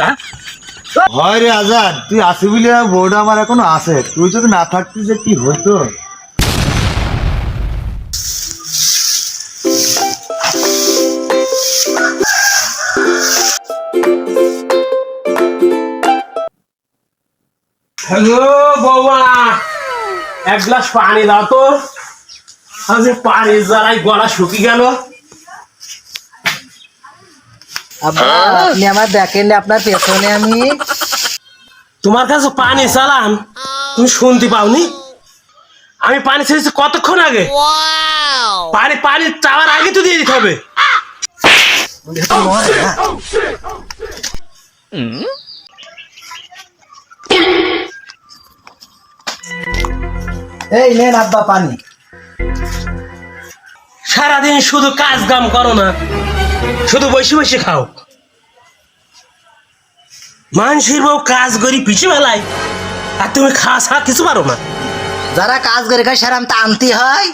হ্যাঁ? হয় হ্যালো, বৌমা। এক গ্লাস পানি দাও তো। আজ পানি জ্বালাই গলা শুকিয়ে গেল। আব্বা আপনি আমার দেখেন আপনার পেছনে আমি। তোমার কাছে পানি চালাম তুমি শুনতে পাওনি? আমি পানি ছেড়েছি কতক্ষণ আগে? পানি পানি চাওয়ার আগে তো দিয়ে দিতে হবে। এই নেন আব্বা পানি। সারাদিন শুধু কাজ কাম করো না শুধু বসে বসে খাও। মানুষের বউ কাজ করি পিছু মেলায় আর তুমি খাওয়া ছাড়া কিছু পারো না। যারা কাজ করে খায় সেরাম তা আনতে হয়।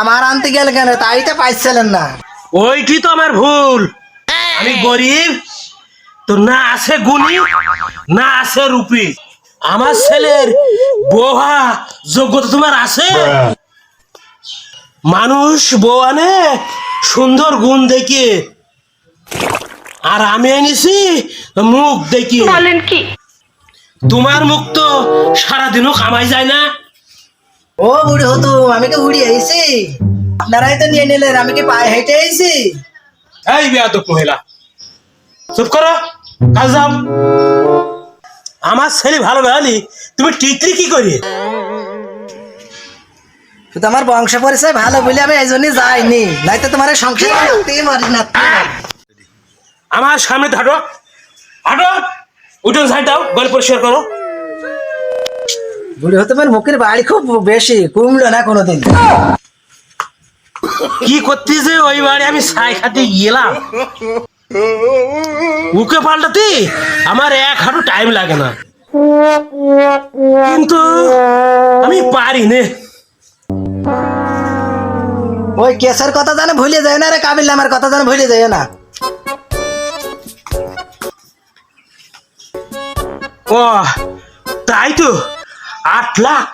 আমার আনতে গেলে কেন? তাই তো পাইছিলেন না। ওইটি তো আমার ভুল। আমি গরিব। তো না আছে গুণী না আছে রূপী। আমার ছেলের বোহা যোগ্যতা তোমার আছে? মানুষ বউ আনে সুন্দর গুণ দেখে। আর আমি এনেছি মুখ দেখি। বলেন কি? তোমার মুখ তো সারাদিনও কামাই যায় না। ও বুড়ি হতো আমি কি উড়ি আইছি। আপনারাই তো নিয়ে নিলেন আমি কি পায়ে হেঁটে আইছি? এই বেয়াদব মহিলা চুপ করো কাজ যাও আমার ছেলে ভালো বেড়ালি তুমি টিকলি কি করি? আমার বংশ পরিচয় ভালো বলে আমি এই জন্যই যাইনি নাইতো তোমার সংসার করতেই পারি না আমার সামনে হাঁটো হাঁটো উঠোন সাইড দাও গল পরিষ্কার করো। বুড়ি হতো আমার মুখের বাড়ি খুব বেশি কমলো না কোনোদিন। কি করতে যে ওই বাড়ি? আমি ছাই খাতে গেলাম। উকে পাল্টাতে আমার এক হাঁটু টাইম লাগে না। কিন্তু আমি পারি নে। ওই কেসের কথা জানে ভুলে যায় না রে কাবিল আমার কথা জানে ভুলে যায় না। ও তাই তো আট লাখ।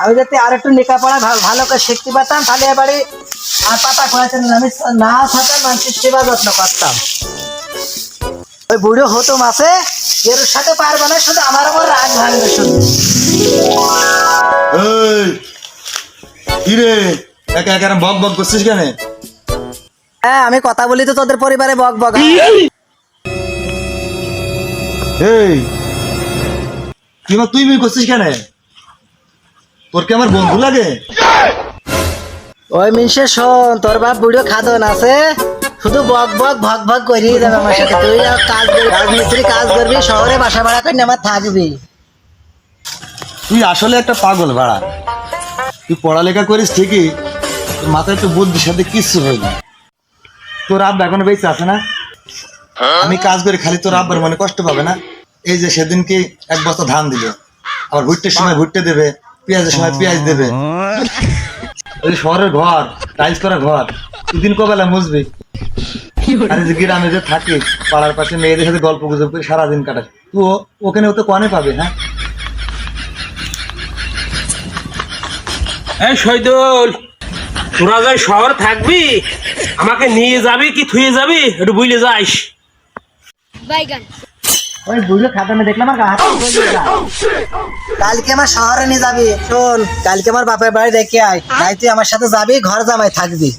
আমি যাতে আর একটু লেখাপড়া ভালো ভালো করে শিখতে পারতাম তাহলে এবারে আর পাতা করেছেন আমি না থাকা মানুষের সেবা যত্ন করতাম। ওই বুড়ো হতো মাসে এর সাথে পারবে না শুধু আমার আমার রাগ ভাঙবে শুধু। এই কি রে একা একা বক বক করছিস কেন? হ্যাঁ আমি কথা বলি তো তোদের পরিবারে বক বক। এই কি মা তুই মিল করছিস কেন? তোর কি আমার বন্ধু লাগে? ওই মিনসে শোন তোর বাপ বুড়ো খাদন আছে। শুধু বক বক ভক ভক করিয়ে যাবে আমার সাথে। তুই কাজ করবি রাজমিস্ত্রি কাজ করবি শহরে বাসা ভাড়া করে আমার থাকবি। তুই আসলে একটা পাগল ভাড়া তুই পড়ালেখা করিস ঠিকই মাথায় একটু বুদ্ধির সাথে কিচ্ছু হয়নি। তোর আব্বা এখনও বেঁচে আছে না? আমি কাজ করে খালি তোর আব্বার মনে কষ্ট পাবে না। এই যে সেদিনকে এক বস্তা ধান দিল। আবার ভুট্টের সময় ভুট্টে দেবে, পেঁয়াজের সময় পেঁয়াজ দেবে। ওই শহরের ঘর, টাইলস করা ঘর, দুদিন কবেলা মুসবি আর যে গ্রামে যে থাকে, পাড়ার পাশে মেয়েদের সাথে গল্প গুজব করে সারাদিন কাটাস তো ও- ওখানে ও তো কনে পাবে হ্যাঁ? এই শৈদুল তোরা যাই শহর থাকবি আমাকে নিয়ে যাবি কি থুয়ে যাবি একটু বুঝলে যাইস। বাইগান ওই বুড়ো খাদনে দেখলাম। কালকে আমার শহরে নিয়ে যাবি শোন কালকে আমার বাপের বাড়ি দেখে আয় নাই তুই আমার সাথে যাবি ঘর জামাই থাকবি।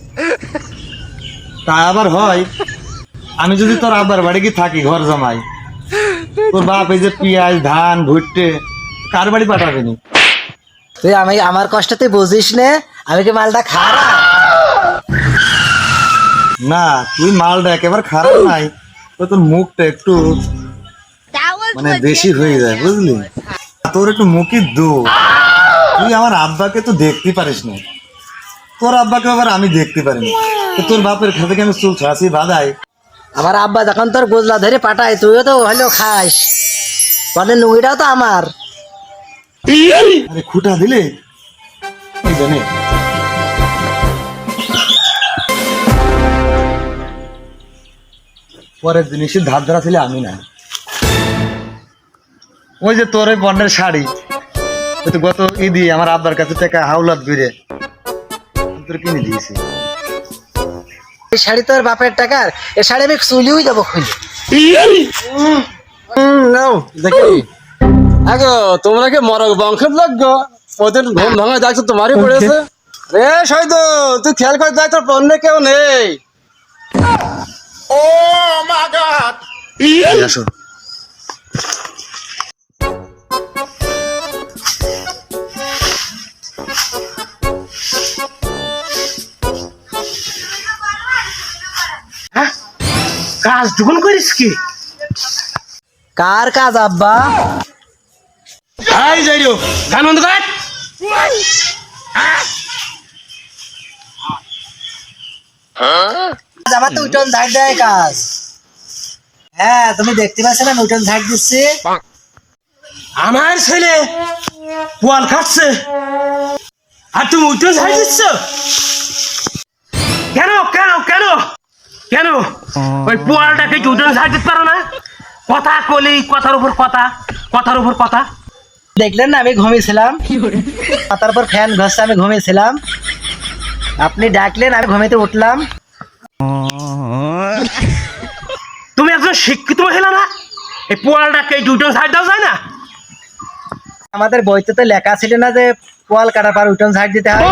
তা আবার হয়। আমি যদি তোর আব্বার বাড়ি গিয়ে থাকি ঘর জামাই তোর বাপ এই যে পেঁয়াজ ধান ভুট্টে কার বাড়ি পাঠাবেনি তুই আমি আমার কষ্ট তুই বুঝিস নে আমি কি মালটা খারাপ? না তুই মালটা একেবারে খারাপ নাই। তো তোর মুখটা একটু মানে বেশি হয়ে যায় বুঝলি? তোর একটু মুখই দু তুই আমার আব্বাকে তো দেখতে পারিস না। তোর আব্বাকে আবার আমি দেখতে পারি না তোর বাপের খেতে আমি চুল ছাসি বাদাই আমার আব্বা যখন তোর গোজলা ধরে পাঠায় তুইও তো হলেও খাস। মানে নুইটাও তো আমার। আরে খুঁটা দিলে? এই জানে? পরের জিনিসের ধার ধরা ছিল আমি না। ওই যে তোর ওই বন্ডের শাড়ি ওই তো গত ঈদি আমার আব্বার কাছে টাকা হাওলাত ঘুরে তোর কিনে দিয়েছি। এই শাড়ি তোর বাপের টাকার এই শাড়ি আমি চুলিও যাব খুলে। নাও দেখি। আগো তোমরা কি মরক বংশের লোক ওদের ঘুম ভাঙা দেখছ তোমারই পড়েছে? রে সৈদ তুই খেয়াল করে দেখ তোর পণ্যে কেউ নেই। আসো। হ্যাঁ? কাজ দুগুন করিস কি? কার কাজ আব্বা? এই যাইরো গান বন্ধ কর। আজ আমার তো উঠোন ঝাড় দেয় কাজ। হ্যাঁ তুমি দেখতে পাচ্ছ না উঠোন ঝাড় দিচ্ছি? আমার ছেলে পোয়াল খাচ্ছে। আর তুমি ঝাড় দিচ্ছ? কেন কেন কেন? কেন? ওই পোয়ালটাকে কি উঠে ঝাড় দিতে পারো না? কথা কলি কথার উপর কথা কথার উপর কথা। দেখলেন না আমি ঘুমিয়েছিলাম? তার পর ফ্যান ঘষছে আমি ঘুমিয়েছিলাম। আপনি ডাকলেন আমি ঘুমিতে উঠলাম। তুমি একজন শিক্ষিত মহিলা না? এই পোয়ালটাকে দুটো সাইড দাও যায় না? আমাদের বইতে তো লেখা ছিল না যে পোয়াল কাটার পর উঠোন সাইড দিতে হয়।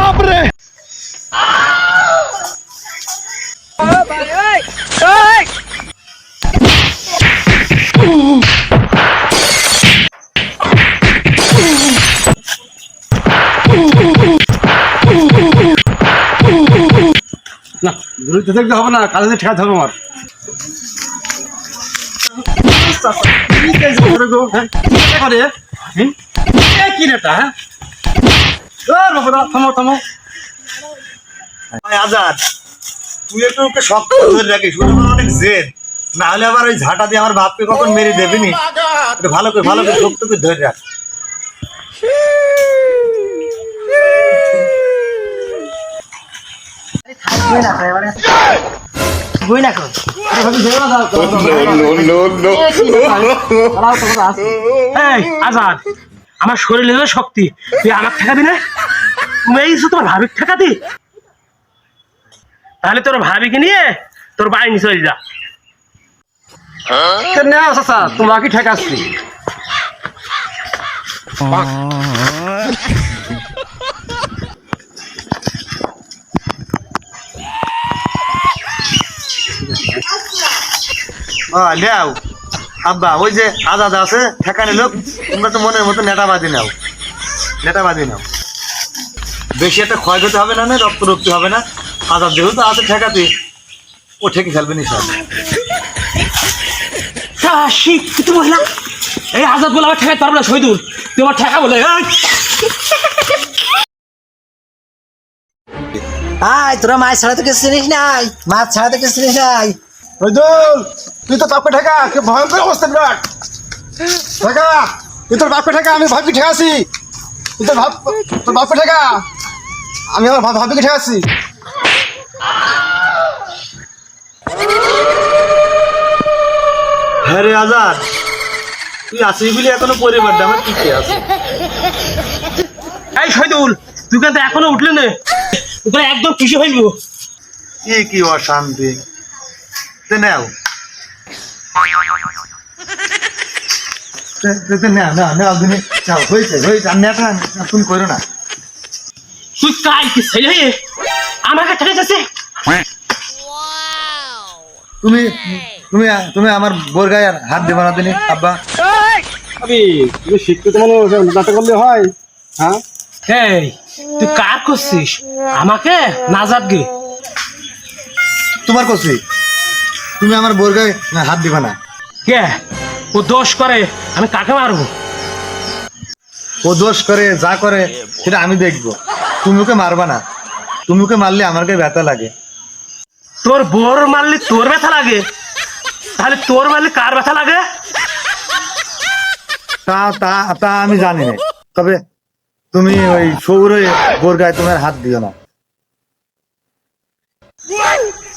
না দূরে দেখতে হবে না কাজে ঠেকাতে হবে আমার। আজাদ তুই ধরে রাখিস অনেক জেদ না হলে আবার ওই ঝাঁটা দিয়ে আমার বাপকে কখন মেরে ভালো করে ভালো করে শক্ত করে ধরে রাখ বই না করে, এবারে- বই না আজাদ আমার শক্তি। তুই আমার ঠেকাবি না? তুমি এই তোমার ভাবির ঠেকাতি? তাহলে তোর ভাবিকে নিয়ে তোর বাড়ি নিয়ে চলে যা। না চাচা তোমাকে ঠেকাচ্ছি। হ্যাঁ নেও আব্বা ওই যে আজাদ আছে ঠেকানে লোক তোমরা তো মনের মতো নেটাবাদি নাও। নেটাবাদি নাও। বেশি একটা ক্ষয়ক্ষতি হবে না না রক্ত রক্তি হবে না। আজাদ যেহেতু আছে ঠেকাতে ও ঠেকে ফেলবে নি সব তা শিক্ষিত মহিলা? এই আজাদ বলে আমার ঠেকাতে পারব না শহীদুল। তুই আমার ঠেকা বলে এই! আয় তোরা মাছ ছাড়া তো কিছু চিনিস নাই। মাছ ছাড়া তো কিছু চিনিস নাই। রইদুল তুই তো বাপকে ঠেকা কি ভয়ঙ্কর অবস্থা বিরাট। ঠেকা তুই তোর বাপকে ঠেকা আমি ভাবকে ঠেকাছি তুই তোর ভাব তোর বাপকে ঠেকা আমি আমার ভাব- ভাবিকে ঠেকাচ্ছি হ্যাঁ রে আজাদ তুই আসিস বলে এখনও পরিবার আমার টিকে আছে। এই শহীদুল তুই কিন্তু এখনও উঠলি না। তোকে একদম খুশি হইব। কি কি অশান্তি। নেও যাও হয়েছে হয়েছে আর নেটা তুমি করো না। তুই কাই কি ছেলে আমাকে ঠেকে যাচ্ছে? তুমি তুমি তুমি আমার বোর গায়ে হাত দেবো না দিনে আব্বা। আবি তুমি শিক্ষিত মানুষ নাটক করলে হয় হ্যাঁ? এই তুই কার করছিস? আমাকে নাজাদ গে তোমার কছি তুমি আমার বোর গায়ে হাত দিবা না। কে? ও দোষ করে আমি কাকে মারবো? ও দোষ করে যা করে সেটা আমি দেখব। তুমি ওকে মারবা না। তুমি ওকে মারলে আমার গায়ে ব্যথা লাগে। তোর বোর মারলে তোর ব্যথা লাগে? তাহলে তোর মারলে কার ব্যথা লাগে? তা তা তা আমি জানি না। তবে তুমি ওই সৌরে বোর গায়ে তোমার হাত দিও না।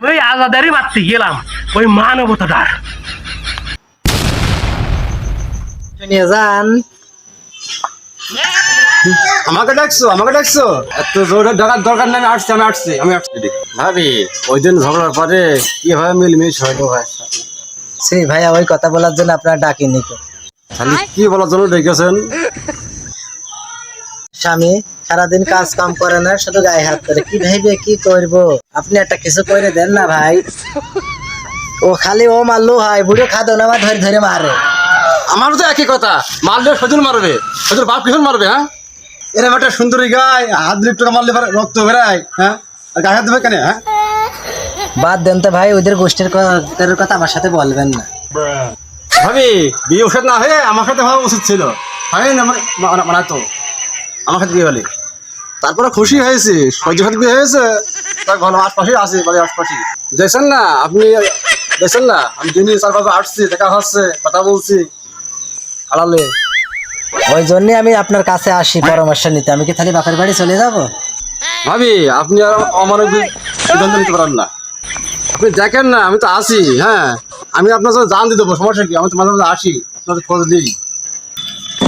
ওই আজাদারি মারতে গেলাম। ওই মানবতাটার নিয়ে যান। আমাকে ডাকছো আমাকে ডাকছো? এত জোরে ডাকার দরকার নেই আমি আসছি আমি আসছি আমি আসছি। ভাবি ওই দিন ঝগড়ার পরে কীভাবে মিলমিশ হইল ভাই? সেই ভাইয়া ওই কথা বলার জন্য আপনার ডাকিনি খালি কি বলার জন্য ডেকেছেন? স্বামী সারাদিন কাজ কাম করে না শুধু গায়ে হাত করে। কি ভাইবে কি করব? আপনি একটা কিছু করে দেন না ভাই। ও খালি ও মারলো হয় বুড়ো খাদো না ধরে ধরে মারে। আমারও তো একই কথা মারলে সজুর মারবে সজুর বাপ কিশোর মারবে হ্যাঁ? এরকম একটা সুন্দরী গায়ে হাত টাকা মারলে রক্ত বেরায় হ্যাঁ? আর গায়ে হাত দেবে কেন হ্যাঁ? বাদ দেন তো ভাই ওদের গোষ্ঠীর কথা আমার সাথে বলবেন না। ভাবি বিয়ে ওষুধ না হয়ে আমার সাথে হওয়া উচিত ছিল। হয় না মানে মানে- মানে তো। আমার সাথে বিয়ে হলে তারপরে খুশি হয়েছি সহ্য সাথে বিয়ে হয়েছে। তার ঘর আশপাশে আছে বাড়ির আশপাশে দেখছেন না আপনি দেখছেন না? আমি দিনই চার পাঁচ আসছি দেখা হচ্ছে কথা বলছি। আড়ালে। ওই জন্যই আমি আপনার কাছে আসি পরামর্শ নিতে। আমি কি তাহলে বাপের বাড়ি চলে যাব? ভাবি আপনি আর অমানবিক সিদ্ধান্ত নিতে পারেন না। আপনি দেখেন না আমি তো আসি হ্যাঁ। আমি আপনার সাথে জান দিয়ে দেবো সমস্যা কি? আমি তো মাঝে মাঝে আসি আপনাদের খোঁজ নিই।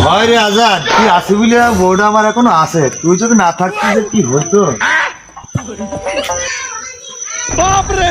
হয় রে আজাদ তুই আসি বলে বউটা আমার এখনও আছে? তুই যদি না থাকতিস কি হতো বাপরে!